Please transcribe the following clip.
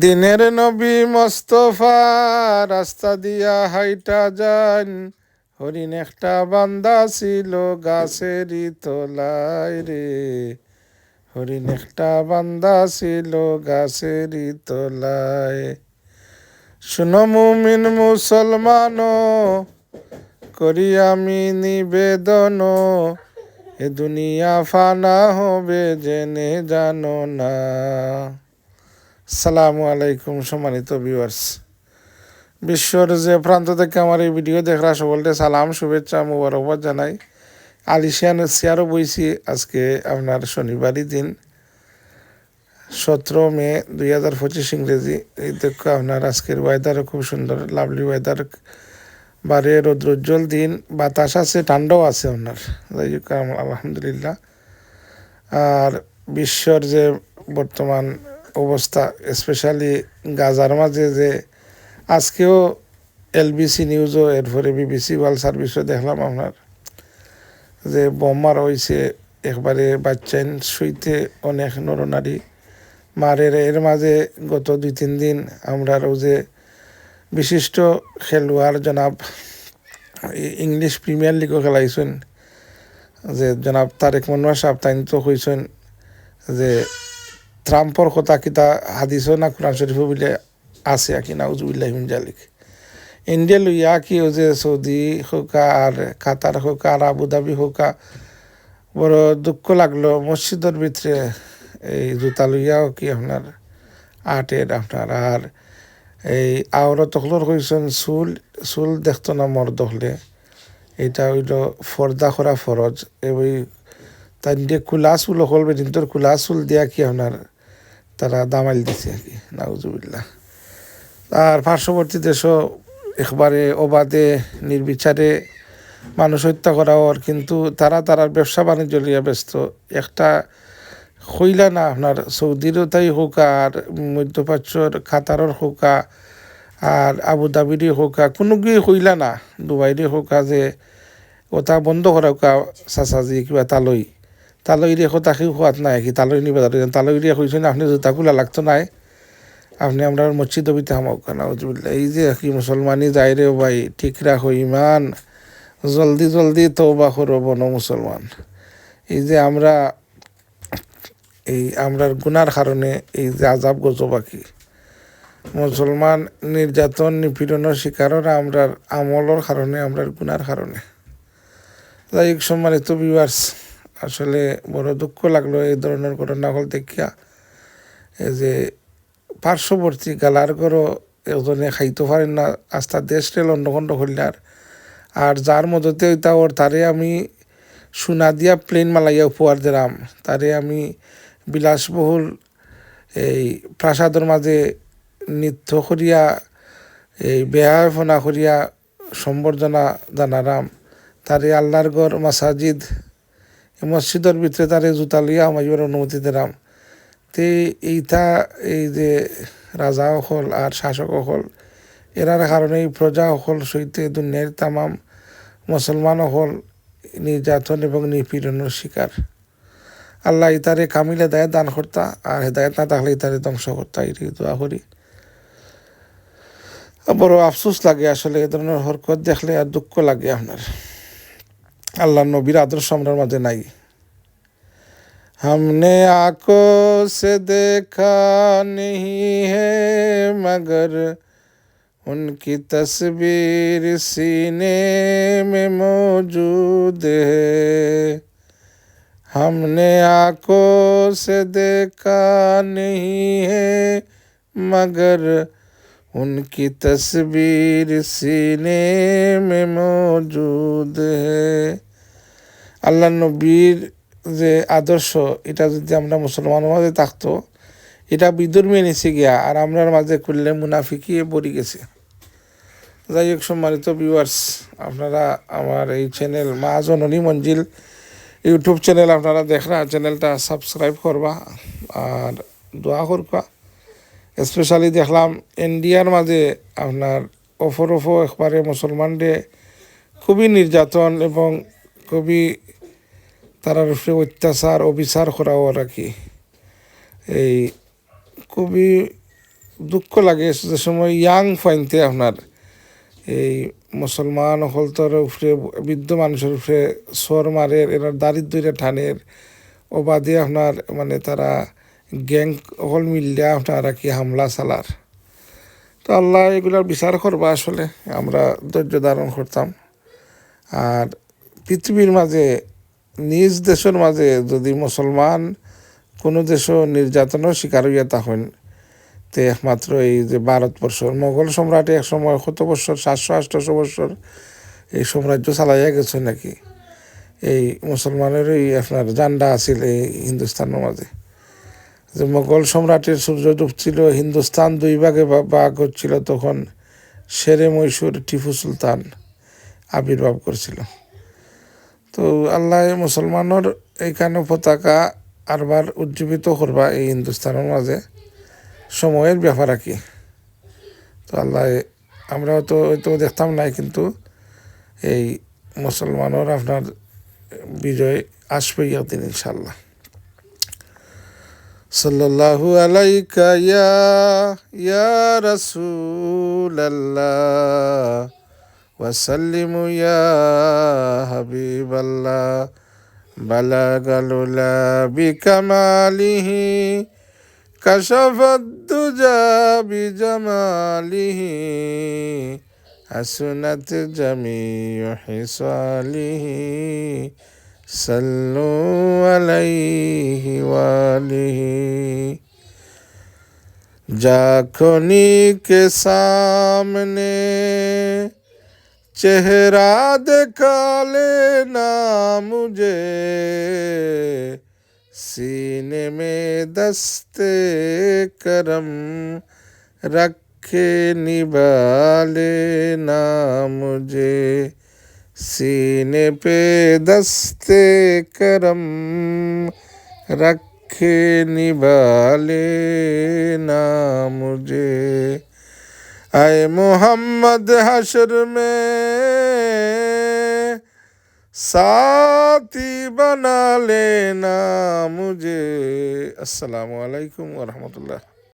দিনের নবী মোস্তফা, রাস্তা দিয়া হাইটা যান। হরিণ একটা বান্দা ছিল গাছেরই তলায় রে। হরিণ একটা বান্দা ছিল গাছেরই তলায়। শুনো মুমিন মুসলমান, করি আমি নিবেদন। এ দুনিয়া ফানা হবে জেনে জানো না। সালামু আলাইকুম সম্মানিত ভিউয়ার্স বিশ্বর যে প্রান্ত থেকে আমার এই ভিডিও দেখরা সকলকে সালাম, শুভেচ্ছা, মুবারকবাদ জানাই। আলিশিয়ান চেয়ারও বইছি আজকে আপনার শনিবারই দিন। সতেরো মে দুই হাজার পঁচিশ ইংরেজি। এই দেখো আপনার আজকের ওয়েদার খুব সুন্দর লাভলি ওয়েদার বারে রৌদ্রোজ্জ্বল দিন, বাতাস আছে, ঠান্ডাও আছে আপনার। আলহামদুলিল্লাহ। আর বিশ্বর যে বর্তমান অবস্থা স্পেশালি গাজার মাঝে যে আজকেও এলবিসি নিউজও এরপরে বিবিসি ওয়ার্ল্ড সার্ভিসও দেখলাম আপনার, যে বোমার হয়েছে একবারে বাচ্চাইন শুইতে অনেক নরনারী মারের এর মাঝে গত দুই তিন দিন আমরা যে বিশিষ্ট খেলোয়াড় জনাব ইংলিশ প্রিমিয়ার লিগও খেলাইছেন, যে জনাব তারেক মনোয়ার সাহেব তাই তো কইছেন যে ট্রাম্পর কথা কিতা হাদিস না কোরআন শরীফ বলে আছে কি নাউজুবিল্লাহ মিন জালিক। ইন্ডিয়া লইয়া কি ও যে সৌদি হোকা আর কাতার হোকা আর আবুধাবি হোকা বড় দুঃখ লাগল মসজিদের ভিতরে এই জুতা লইয়াও কি আপনার আটের আপনার আর এই আওরা তখলর কইছেন চুল চুল দেখতো না মর দখলে। এটা হইল ফর্দা করা ফরজ এই তাই দিয়ে কুলা চুল হল বেদিন তোর কুলা চুল দিয়া কি আপনার তারা দামাইল দিছে আর কি, নাউজুবিল্লাহ। আর পার্শ্ববর্তী দেশও একবারে অবাধে, নির্বিচারে মানুষ হত্যা করা ওর কিন্তু তারা তারার ব্যবসা বাণিজ্য লিয়া ব্যস্ত। একটা হইলা না আপনার, সৌদিরও তাই হোক আর মধ্যপ্রাচ্যর খাতারর হোকা আর আবুধাবিরই হোকা কোনো গিয়ে হইলা না। ডুবাইরে হোকা যে ওটা বন্ধ করা হোকা চাচাজি কিবা তালৈ তালৈ রে তাকে খোৱাত নাই কি তালৈ নিবা তালৈ রে কইছে না আপনি জুতা কুলা লাগতো নাই। আপনি আমরা মসজিদ বিতে হামাও কানা এই যে কি মুসলমানি যাই রে ভাই, ঠিক রাখো ইমান। জলদি জলদি তৌবা করো বন মুসলমান এই যে আমরা, এই আমরার গুনার কারণে এই যে আজাব গজবাকি মুসলমান নির্যাতন নিপীড়নের শিকাররা আমরার আমলের কারণে আমরার গুনার কারণে যাই হোক সম্মানিত ভিউয়ার্স আসলে বড় দুঃখ লাগল এই ধরনের ঘটনা হল দেখিয়া। এই যে পার্শ্ববর্তী গালার ঘরও এজনে খাইতে পারেন না আস্থা দেশ রেল অন্নখণ্ড হইলার। আর যার মধ্যে ওইটা ওর তারে আমি সোনা দিয়া প্লেন মালাইয়া উপহার দিলাম। তারে আমি বিলাসবহুল এই প্রাসাদের মাঝে নৃত্য করিয়া, এই বেহায়ফনা করিয়া সম্বর্ধনা জানারাম তারে আল্লাহর গড় মাসাজিদ মসজিদের ভিতরে তারে জুতা লইয়া আমাইবার অনুমতি দিলাম। তে এইটা, এই যে রাজা হল আর শাসক হল, এরার কারণে এই প্রজা হল সইতে দুনিয়ার তামাম মুসলমান হল নির্যাতন এবং নিপীড়নের শিকার। আল্লাহ ইতারে কামিল হেদায়ত দান করতা, আর হেদায়ত না থাকলে ইতারে ধ্বংস করতা এটি দোয়া করি। বড় আফসোস লাগে আসলে এ ধরনের হরকত দেখলে আর দুঃখ লাগে আপনার। আল্লাহ নবীর আদর্শ আমরার মাঝে নাই हमने आंखों से देखा नहीं है मगर उनकी तस्वीर सीने में मौजूद है हमने आंखों से देखा नहीं है मगर उनकी तस्वीर सीने में मौजूद है আল্লাহ নবীর যে আদর্শ এটা যদি আমরা মুসলমানের মাঝে থাকতো এটা বিধর্মী নিচে গিয়া আর আমরার মাঝে করলে মুনাফিকিয়ে পড়ি গেছে যাই হোক সম্মানিত ভিউয়ার্স আপনারা আমার এই চ্যানেল মা জননী মঞ্জিল ইউটিউব চ্যানেল আপনারা দেখরা চ্যানেলটা সাবস্ক্রাইব করবা আর দোয়া করবা স্পেশালি দেখলাম ইন্ডিয়ার মাঝে আপনার অফর অফো একবারে মুসলমানদের খুবই নির্যাতন এবং খুবই তারার উপরে অত্যাচার, অবিচার করাও আর কি। এই খুবই দুঃখ লাগে যে সময় ইয়াং ফাইনতে আপনার এই মুসলমান হলতর উপরে, বৃদ্ধ মানুষের উপরে সর মারের এরা দারিদ্র ঠানের ওবাদে আপনার মানে তারা গ্যাং হল মিললে আপনারা কি হামলা চালার তো আল্লাহ এগুলার বিচার করবা আসলে, আমরা ধৈর্য ধারণ করতাম আর পৃথিবীর মাঝে নিজ দেশের মাঝে যদি মুসলমান কোনো দেশও নির্যাতনের শিকার হইয়া থাকেন তে একমাত্র এই যে ভারতবর্ষ মোগল সম্রাটে এক সময় কত বছর সাতশো আটশো বছর এই সাম্রাজ্য চালাইয়া গেছে নাকি? এই মুসলমানেরই আপনার জান্ডা আছিল এই হিন্দুস্তানের মাঝে যে মোগল সম্রাটের সূর্য ডুবছিল হিন্দুস্তান দুই ভাগে ভাগ হচ্ছিল, তখন শেরে মৈশুর টিপু সুলতান আবির্ভাব করছিল। তো আল্লাহ মুসলমানের এইখানে পতাকা আরবার উজ্জীবিত করবা এই হিন্দুস্তানের মাঝে। সময়ের ব্যাপার আর কি। তো আল্লাহ আমরা তো তো দেখতাম নাই, কিন্তু এই মুসলমানের আপনার বিজয় আসবে ইয়াদিন ইনশাল্লাহ সাল্লাল্লাহু আলাইকা ইয়া ইয়া রাসূলাল্লাহ ওয়াসাল্লিমু ইয়া হাবিবাল্লাহ বালাগালুলা বিকামালিহি কশফদ্দুজা বিজামালিহি, হাসনাত জামিউ হিসালিহি। सल्लु अलैहि वालिहि। जाखनी के सामने, चेहरा दिखा लेना मुझे। सीने में दस्ते करम रखे निभा लेना मुझे। सीने पे दस्ते करम रखे निभा लेना मुझे आए मोहम्मद हशर में साथी बना लेना मुझे अस्सलाम वालेकुम वरहमतुल्लाह